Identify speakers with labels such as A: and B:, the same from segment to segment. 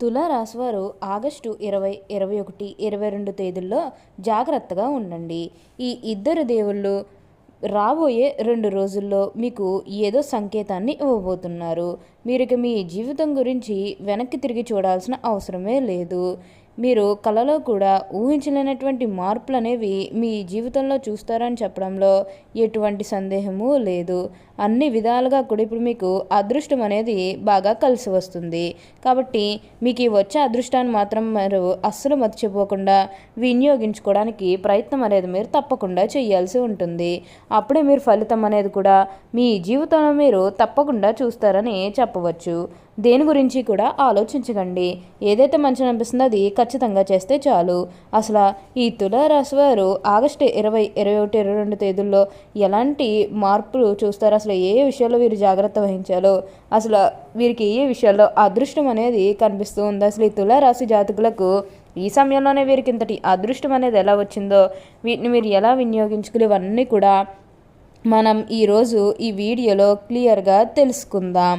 A: తులారాశివారు August ఇరవై ఇరవై ఒకటి ఇరవై రెండు తేదీల్లో జాగ్రత్తగా ఉండండి. ఈ ఇద్దరు దేవుళ్ళు రాబోయే రెండు రోజుల్లో మీకు ఏదో సంకేతాన్ని ఇవ్వబోతున్నారు. మీరు ఇక మీ జీవితం గురించి వెనక్కి తిరిగి చూడాల్సిన అవసరమే లేదు. మీరు కళలో కూడా ఊహించలేనటువంటి మార్పులు అనేవి మీ జీవితంలో చూస్తారని చెప్పడంలో ఎటువంటి సందేహము లేదు. అన్ని విధాలుగా కూడా ఇప్పుడు మీకు అదృష్టం అనేది బాగా కలిసి వస్తుంది. కాబట్టి మీకు ఈ వచ్చే అదృష్టాన్ని మాత్రం మీరు అస్సలు మర్చిపోకుండా వినియోగించుకోవడానికి ప్రయత్నం అనేది మీరు తప్పకుండా చేయాల్సి ఉంటుంది. అప్పుడే మీరు ఫలితం అనేది కూడా మీ జీవితంలో మీరు తప్పకుండా చూస్తారని చెప్పవచ్చు. దేని గురించి కూడా ఆలోచించకండి. ఏదైతే మంచిగా అనిపిస్తుందో అది ఖచ్చితంగా చేస్తే చాలు. అసలు ఈ తులారాశి వారు ఆగస్టు ఇరవై ఇరవై ఒకటి ఇరవై రెండు తేదీల్లో ఎలాంటి మార్పులు చూస్తారు? అసలు ఏ విషయాల్లో వీరు జాగ్రత్త వహించాలో? అసలు వీరికి ఏ విషయాల్లో అదృష్టం అనేది కనిపిస్తూ ఉంది? అసలు ఈ తులారాశి జాతకులకు ఈ సమయంలోనే వీరికి ఇంతటి అదృష్టం అనేది ఎలా వచ్చిందో? వీటిని మీరు ఎలా వినియోగించుకుని ఇవన్నీ కూడా మనం ఈరోజు ఈ వీడియోలో క్లియర్గా తెలుసుకుందాం.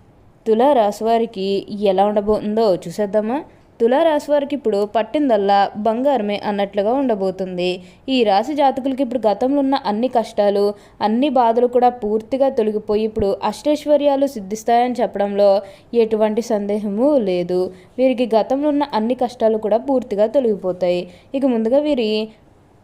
A: తులారాశి వారికి ఎలా ఉండబోతుందో చూసేద్దామా? తులారాశి వారికి ఇప్పుడు పట్టిందల్లా బంగారమే అన్నట్లుగా ఉండబోతుంది. ఈ రాశి జాతకులకి ఇప్పుడు గతంలో ఉన్న అన్ని కష్టాలు అన్ని బాధలు కూడా పూర్తిగా తొలగిపోయి ఇప్పుడు అష్టైశ్వర్యాలు సిద్ధిస్తాయని చెప్పడంలో ఎటువంటి సందేహము లేదు. వీరికి గతంలో ఉన్న అన్ని కష్టాలు కూడా పూర్తిగా తొలగిపోతాయి. ఇక ముందుగా వీరి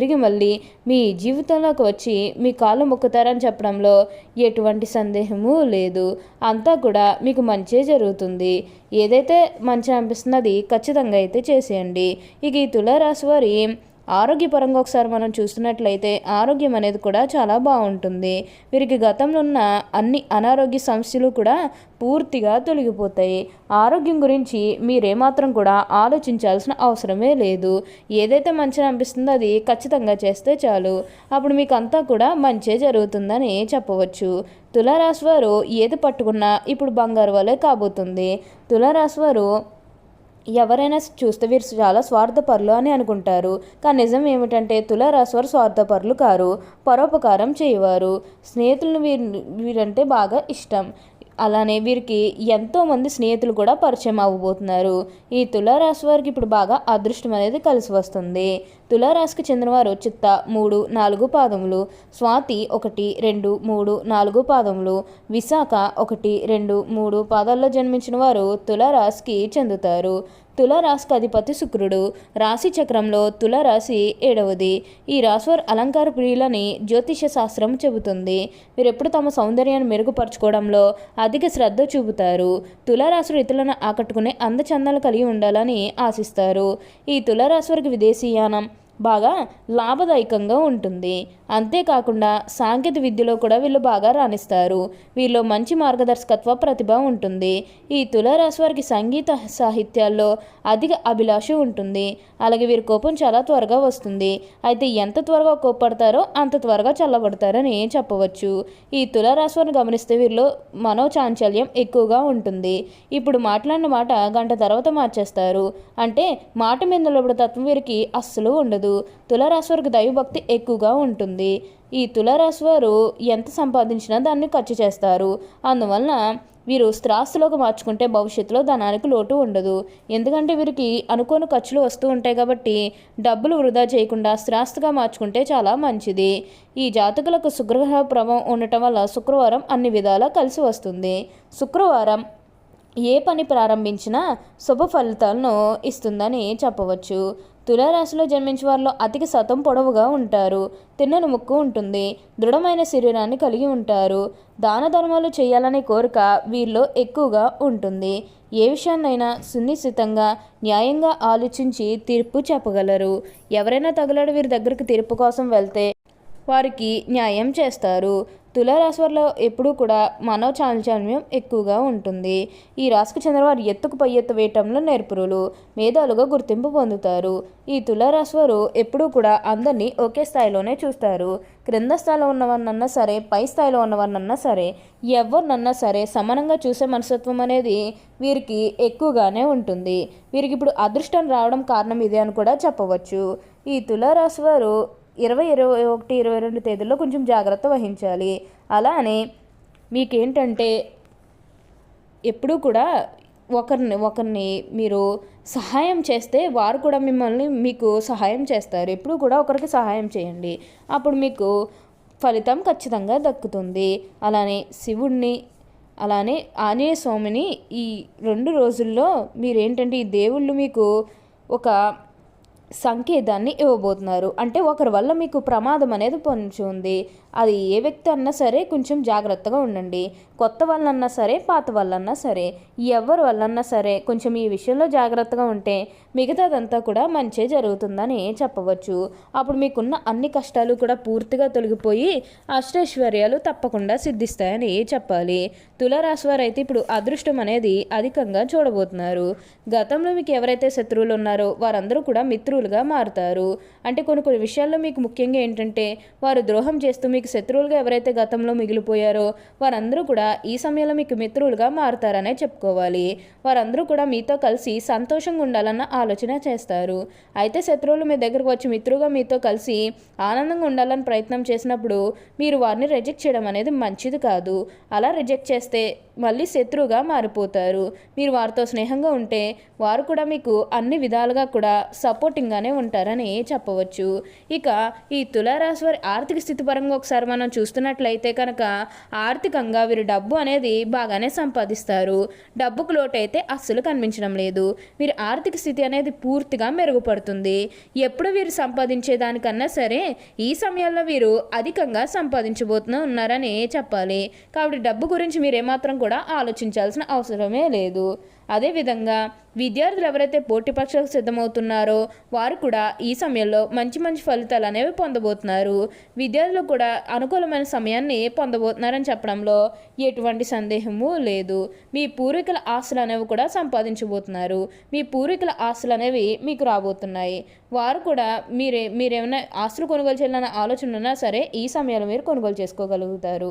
A: తిరిగి మళ్ళీ మీ జీవితంలోకి వచ్చి మీ కాళ్ళు మొక్కుతారని చెప్పడంలో ఎటువంటి సందేహము లేదు. అంతా కూడా మీకు మంచే జరుగుతుంది. ఏదైతే మంచి అనిపిస్తున్నది అది ఖచ్చితంగా అయితే చేసేయండి. ఇక ఈ తులారాశి వారి ఆరోగ్యపరంగా ఒకసారి మనం చూస్తున్నట్లయితే ఆరోగ్యం అనేది కూడా చాలా బాగుంటుంది. వీరికి గతంలో ఉన్న అన్ని అనారోగ్య సమస్యలు కూడా పూర్తిగా తొలగిపోతాయి. ఆరోగ్యం గురించి మీరేమాత్రం కూడా ఆలోచించాల్సిన అవసరమే లేదు. ఏదైతే మంచిగా అనిపిస్తుందో అది ఖచ్చితంగా చేస్తే చాలు. అప్పుడు మీకు అంతా కూడా మంచే జరుగుతుందని చెప్పవచ్చు. తులారాశి వారు ఏది పట్టుకున్నా ఇప్పుడు బంగారు వలె కాబోతుంది. తులారాశి వారు ఎవరైనా చూస్తే వీరు చాలా స్వార్థపరులు అని అనుకుంటారు. కానీ నిజం ఏమిటంటే తులారాశి స్వార్థపరులు కారు. పరోపకారం చేయవారు. స్నేహితులను వీరు వీరంటే బాగా ఇష్టం. అలానే వీరికి ఎంతోమంది స్నేహితులు కూడా పరిచయం అవ్వబోతున్నారు. ఈ తులారాశి వారికి ఇప్పుడు బాగా అదృష్టం అనేది కలిసి వస్తుంది. తులారాశికి చెందినవారు చిత్త మూడు నాలుగు పాదములు స్వాతి ఒకటి రెండు మూడు నాలుగు పాదములు విశాఖ ఒకటి రెండు మూడు పాదాల్లో జన్మించిన వారు తులారాశికి చెందుతారు. తులరాశికి అధిపతి శుక్రుడు. రాశి చక్రంలో తులరాశి ఏడవది. ఈ రాశివారు అలంకార ప్రియులని జ్యోతిష శాస్త్రం చెబుతుంది. వీరెప్పుడు తమ సౌందర్యాన్ని మెరుగుపరచుకోవడంలో అధిక శ్రద్ధ చూపుతారు. తులరాశి రీతులను ఆకట్టుకునే అందచందాలు కలిగి ఉండాలని ఆశిస్తారు. ఈ తులరాశి వారికి విదేశీయానం బాగా లాభదాయకంగా ఉంటుంది. అంతేకాకుండా సాంకేతిక విద్యలో కూడా వీళ్ళు బాగా రాణిస్తారు. వీళ్ళు మంచి మార్గదర్శకత్వ ప్రతిభ ఉంటుంది. ఈ తులారాశి వారికి సంగీత సాహిత్యాల్లో అధిక అభిలాష ఉంటుంది. అలాగే వీరి కోపం చాలా త్వరగా వస్తుంది. అయితే ఎంత త్వరగా కోప్పడతారో అంత త్వరగా చల్లబడతారని చెప్పవచ్చు. ఈ తులారాశి వారిని గమనిస్తే వీరిలో మనోచాంచల్యం ఎక్కువగా ఉంటుంది. ఇప్పుడు మాట్లాడిన మాట గంట తర్వాత మార్చేస్తారు. అంటే మాట మీద నిలబడే తత్వం వీరికి అస్సలు ఉండదు. ముందు వారికి దైవభక్తి ఎక్కువగా ఉంటుంది. ఈ తులారాశి వారు ఎంత సంపాదించినా దాన్ని ఖర్చు చేస్తారు. అందువలన వీరు స్థిరాస్తులోకి మార్చుకుంటే భవిష్యత్తులో ధనానికి లోటు ఉండదు. ఎందుకంటే వీరికి అనుకోని ఖర్చులు వస్తూ ఉంటాయి కాబట్టి డబ్బులు వృధా చేయకుండా స్థిరాస్తిగా మార్చుకుంటే చాలా మంచిది. ఈ జాతకులకు శుక్రగ్రహ ప్రభావం ఉండటం వల్ల శుక్రవారం అన్ని విధాలా కలిసి వస్తుంది. శుక్రవారం ఏ పని ప్రారంభించినా శుభ ఫలితాలను ఇస్తుందని చెప్పవచ్చు. తులారాశిలో జన్మించే వారిలో అతికి శాతం పొడవుగా ఉంటారు. తిన్నని ముక్కు ఉంటుంది. దృఢమైన శరీరాన్ని కలిగి ఉంటారు. దాన ధర్మాలు చేయాలనే కోరిక వీరిలో ఎక్కువగా ఉంటుంది. ఏ విషయాన్నైనా సునిశ్చితంగా న్యాయంగా ఆలోచించి తీర్పు చెప్పగలరు. ఎవరైనా తగులాడు వీరి దగ్గరికి తీర్పు కోసం వెళ్తే వారికి న్యాయం చేస్తారు. తులారాశివారిలో ఎప్పుడూ కూడా మనో చాంచల్యం ఎక్కువగా ఉంటుంది. ఈ రాశికి చెందిన వారు ఎత్తుకు పై ఎత్తు వేయటంలో నేర్పురులు మేధాలుగా గుర్తింపు పొందుతారు. ఈ తులారాశి వారు ఎప్పుడూ కూడా అందరినీ ఒకే స్థాయిలోనే చూస్తారు. క్రింద స్థాయిలో ఉన్నవారినన్నా సరే పై స్థాయిలో ఉన్నవారినన్నా సరే ఎవరినన్నా సరే సమానంగా చూసే మనస్తత్వం అనేది వీరికి ఎక్కువగానే ఉంటుంది. వీరికి ఇప్పుడు అదృష్టం రావడం కారణం ఇదే అని కూడా చెప్పవచ్చు. ఈ తులారాశి వారు ఇరవై ఇరవై ఒకటి ఇరవై రెండు తేదీల్లో కొంచెం జాగ్రత్త వహించాలి. అలానే మీకేంటంటే ఎప్పుడూ కూడా ఒకరిని ఒకరిని మీరు సహాయం చేస్తే వారు కూడా మిమ్మల్ని మీకు సహాయం చేస్తారు. ఎప్పుడు కూడా ఒకరికి సహాయం చేయండి. అప్పుడు మీకు ఫలితం ఖచ్చితంగా దక్కుతుంది. అలానే శివుణ్ణి అలానే ఆంజనేయ స్వామిని ఈ రెండు రోజుల్లో మీరేంటంటే ఈ దేవుళ్ళు మీకు ఒక సంకేతాన్ని ఇవ్వబోతున్నారు. అంటే ఒకరి వల్ల మీకు ప్రమాదం అనేది పొంచి ఉంది. అది ఏ వ్యక్తి అన్నా సరే కొంచెం జాగ్రత్తగా ఉండండి. కొత్త వాళ్ళన్నా సరే పాత వాళ్ళన్నా సరే ఎవరి వాళ్ళన్నా సరే కొంచెం ఈ విషయంలో జాగ్రత్తగా ఉంటే మిగతాదంతా కూడా మంచే జరుగుతుందని చెప్పవచ్చు. అప్పుడు మీకున్న అన్ని కష్టాలు కూడా పూర్తిగా తొలగిపోయి అష్టైశ్వర్యాలు తప్పకుండా సిద్ధిస్తాయని చెప్పాలి. తులారాశి వారు అయితే ఇప్పుడు అదృష్టం అనేది అధికంగా చూడబోతున్నారు. గతంలో మీకు ఎవరైతే శత్రువులు ఉన్నారో వారందరూ కూడా శత్రువులుగా మారుతారు. అంటే కొన్ని కొన్ని విషయాల్లో మీకు ముఖ్యంగా ఏంటంటే వారు ద్రోహం చేస్తూ మీకు శత్రువులుగా ఎవరైతే గతంలో మిగిలిపోయారో వారందరూ కూడా ఈ సమయంలో మీకు మిత్రులుగా మారుతారనే చెప్పుకోవాలి. వారందరూ కూడా మీతో కలిసి సంతోషంగా ఉండాలన్న ఆలోచన చేస్తారు. అయితే శత్రువులు మీ దగ్గరకు వచ్చి మిత్రుగా మీతో కలిసి ఆనందంగా ఉండాలని ప్రయత్నం చేసినప్పుడు మీరు వారిని రిజెక్ట్ చేయడం అనేది మంచిది కాదు. అలా రిజెక్ట్ చేస్తే మళ్ళీ శత్రువుగా మారిపోతారు. మీరు వారితో స్నేహంగా ఉంటే వారు కూడా మీకు అన్ని విధాలుగా కూడా సపోర్టింగ్ సపోర్టింగ్గానే ఉంటారని చెప్పవచ్చు. ఇక ఈ తులారాశి వారి ఆర్థిక స్థితి పరంగా ఒకసారి మనం చూస్తున్నట్లయితే కనుక ఆర్థికంగా వీరు డబ్బు అనేది బాగానే సంపాదిస్తారు. డబ్బుకు లోటైతే అస్సలు కనిపించడం లేదు. వీరి ఆర్థిక స్థితి అనేది పూర్తిగా మెరుగుపడుతుంది. ఎప్పుడు వీరు సంపాదించే దానికన్నా సరే ఈ సమయంలో వీరు అధికంగా సంపాదించబోతున్నా ఉన్నారని చెప్పాలి. కాబట్టి డబ్బు గురించి మీరు ఏమాత్రం కూడా ఆలోచించాల్సిన అవసరమే లేదు. అదేవిధంగా విద్యార్థులు ఎవరైతే పోటీ పరీక్షలకు సిద్ధమవుతున్నారో వారు కూడా ఈ సమయంలో మంచి మంచి ఫలితాలు అనేవి పొందబోతున్నారు. విద్యార్థులు కూడా అనుకూలమైన సమయాన్ని పొందబోతున్నారని చెప్పడంలో ఎటువంటి సందేహము లేదు. మీ పూర్వీకుల ఆస్తులు అనేవి కూడా సంపాదించబోతున్నారు. మీ పూర్వీకుల ఆస్తులు అనేవి మీకు రాబోతున్నాయి. వారు కూడా మీరే మీరేమైనా ఆస్తులు కొనుగోలు చేయాలన్న ఆలోచన ఉన్నా సరే ఈ సమయంలో మీరు కొనుగోలు చేసుకోగలుగుతారు.